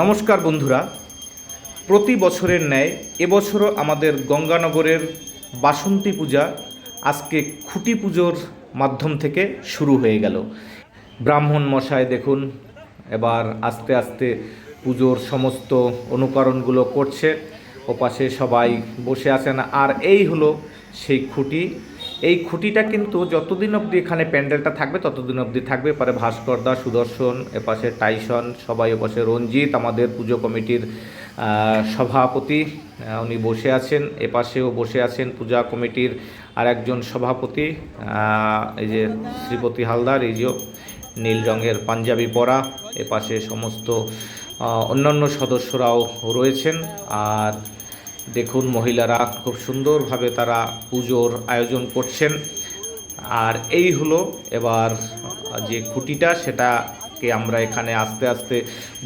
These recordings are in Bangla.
নমস্কার বন্ধুরা। প্রতি বছরের ন্যায় এবছরও আমাদের গঙ্গানগরের বাসন্তী পূজা আজকে খুঁটি পুজোর মাধ্যম থেকে শুরু হয়ে গেল। ব্রাহ্মণ মশাই দেখুন, এবার আস্তে আস্তে পুজোর সমস্ত অনুকরণগুলো করছে। ওপাশে সবাই বসে আছেন, আর এই হলো সেই খুঁটি। এই খুঁটিটা কিন্তু যতদিন অবধি এখানে প্যান্ডেলটা থাকবে, ততদিন অবধি থাকবে। পরে ভাস্কর দা সুদর্শন, এপাশে টাইসন, সবাই এপাশে রঞ্জিত, আমাদের পুজো কমিটির সভাপতি উনি বসে আছেন। এপাশেও বসে আছেন পূজা কমিটির আর একজন সভাপতি এই যে শ্রীপতি হালদার, এই যে নীল রঙের পাঞ্জাবি পরা। এপাশে সমস্ত অন্যান্য সদস্যরাও রয়েছেন। আর দেখুন মহিলারা, খুব সুন্দরভাবে তারা পুজোর আয়োজন করছেন। আর এই হলো এবার যে খুঁটিটা, সেটাকে আমরা এখানে আস্তে আস্তে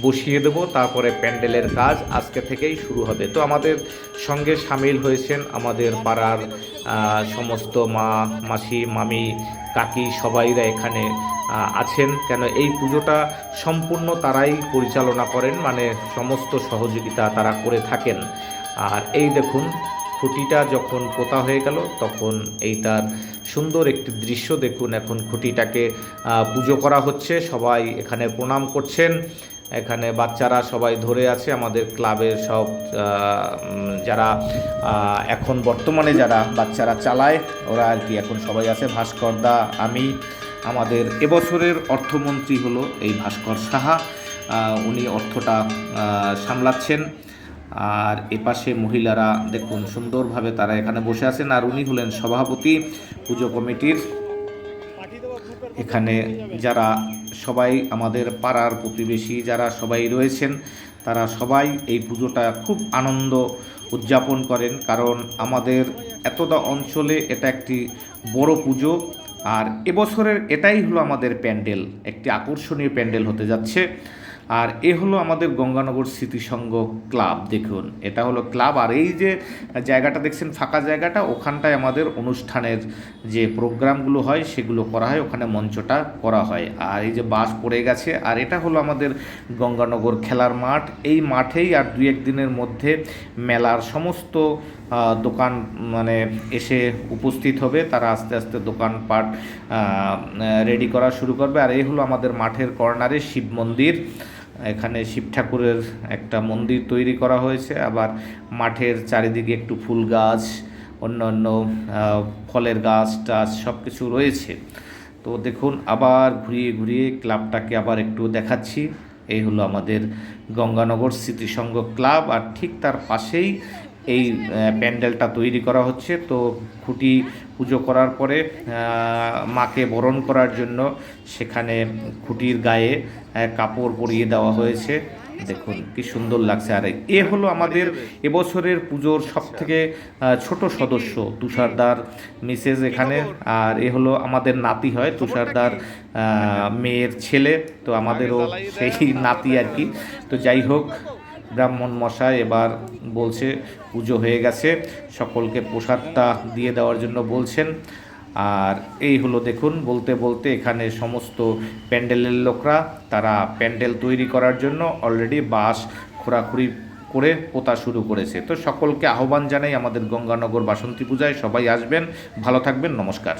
বসিয়ে দেব। তারপরে প্যান্ডেলের কাজ আজকে থেকেই শুরু হবে। তো আমাদের সঙ্গে সামিল হয়েছেন আমাদের পাড়ার সমস্ত মা, মাসি, মামি, কাকি সবাইরা এখানে আছেন। কেন এই পুজোটা সম্পূর্ণ তারাই পরিচালনা করেন মানে সমস্ত সহযোগিতা তারা করে থাকেন। আর এই দেখুন, খুঁটিটা যখন পোতা হয়ে গেল, তখন এই তার সুন্দর একটি দৃশ্য দেখুন। এখন খুঁটিটাকে পুজো করা হচ্ছে, সবাই এখানে প্রণাম করছেন। এখানে বাচ্চারা সবাই ধরে আছে, আমাদের ক্লাবের সব যারা এখন বর্তমানে যারা বাচ্চারা চালায়, ওরা আর কি এখন সবাই আছে। ভাস্কর দা, আমি, আমাদের এবছরের অর্থমন্ত্রী হলো এই ভাস্কর সাহা। উনি অর্থটা সামলাচ্ছেন। আর এপাশে মহিলারা দেখুন, সুন্দরভাবে তারা এখানে বসে আছেন আর উনি হলেন সভাপতি পুজো কমিটির। এখানে যারা সবাই আমাদের পাড়ার প্রতিবেশী, যারা সবাই রয়েছেন, তারা সবাই এই পুজোটা খুব আনন্দ উদযাপন করেন। কারণ আমাদের এতটা অঞ্চলে এটা একটি বড় পুজো আর এবছরের এটাই হলো আমাদের প্যান্ডেল। একটি আকর্ষণীয় প্যান্ডেল হতে যাচ্ছে। আর এ হলো আমাদের গঙ্গানগর স্মৃতিসংঘ ক্লাব, দেখুন। এটা হলো ক্লাব, আর এই যে জায়গাটা দেখছেন, ফাঁকা জায়গাটা, ওখানটায় আমাদের অনুষ্ঠানের যে প্রোগ্রামগুলো হয়, সেগুলো করা হয়, ওখানে মঞ্চটা করা হয়। আর এই যে বাস পড়ে গেছে, আর এটা হলো আমাদের গঙ্গানগর খেলার মাঠ। এই মাঠেই আর দুই এক দিনের মধ্যে মেলার সমস্ত দোকান মানে এসে উপস্থিত হবে। তারা আস্তে আস্তে দোকানপাট রেডি করা শুরু করবে। আর এই হলো আমাদের মাঠের কর্নারে শিব মন্দির। এখানে শিব ঠাকুরের একটা মন্দির তৈরি করা হয়েছে। আবার মাঠের চারিদিকে একটু ফুল গাছ অন্যান্য আহ, ফলের গাছ টাছ সব কিছু রয়েছে। তো দেখুন আবার ঘুরিয়ে ঘুরিয়ে ক্লাবটাকে আবার একটু দেখাচ্ছি। এই হলো আমাদের গঙ্গানগর স্মৃতিসংঘ ক্লাব। আর ঠিক তার পাশেই এই প্যান্ডেলটা তৈরি করা হচ্ছে। তো খুঁটি পুজো করার পরে মাকে বরণ করার জন্য সেখানে খুঁটির গায়ে কাপড় পরিয়ে দেওয়া হয়েছে। দেখুন, কি সুন্দর লাগছে। আর এ হলো আমাদের এবছরের পুজোর সব থেকে ছোট সদস্য, তুষারদার মিসেস এখানে। আর এ হলো আমাদের নাতি হয়, তুষারদার মেয়ের ছেলে। তো আমাদেরও সেই নাতি আর কি। তো যাই হোক ব্রাহ্মণ মশাই এবার বলছে, পুজো হয়ে গেছে, সকলকে প্রসাদটা দিয়ে দেওয়ার জন্য বলছেন। আর এই হলো দেখুন, বলতে বলতে এখানে সমস্ত প্যান্ডেলের লোকরা, তারা প্যান্ডেল তৈরি করার জন্য অলরেডি বাঁশ খোঁড়াখুড়ি করে পোতা শুরু করেছে। তো সকলকে আহ্বান জানাই আমাদের গঙ্গানগর বাসন্তী পূজায়, সবাই আসবেন, ভালো থাকবেন, নমস্কার।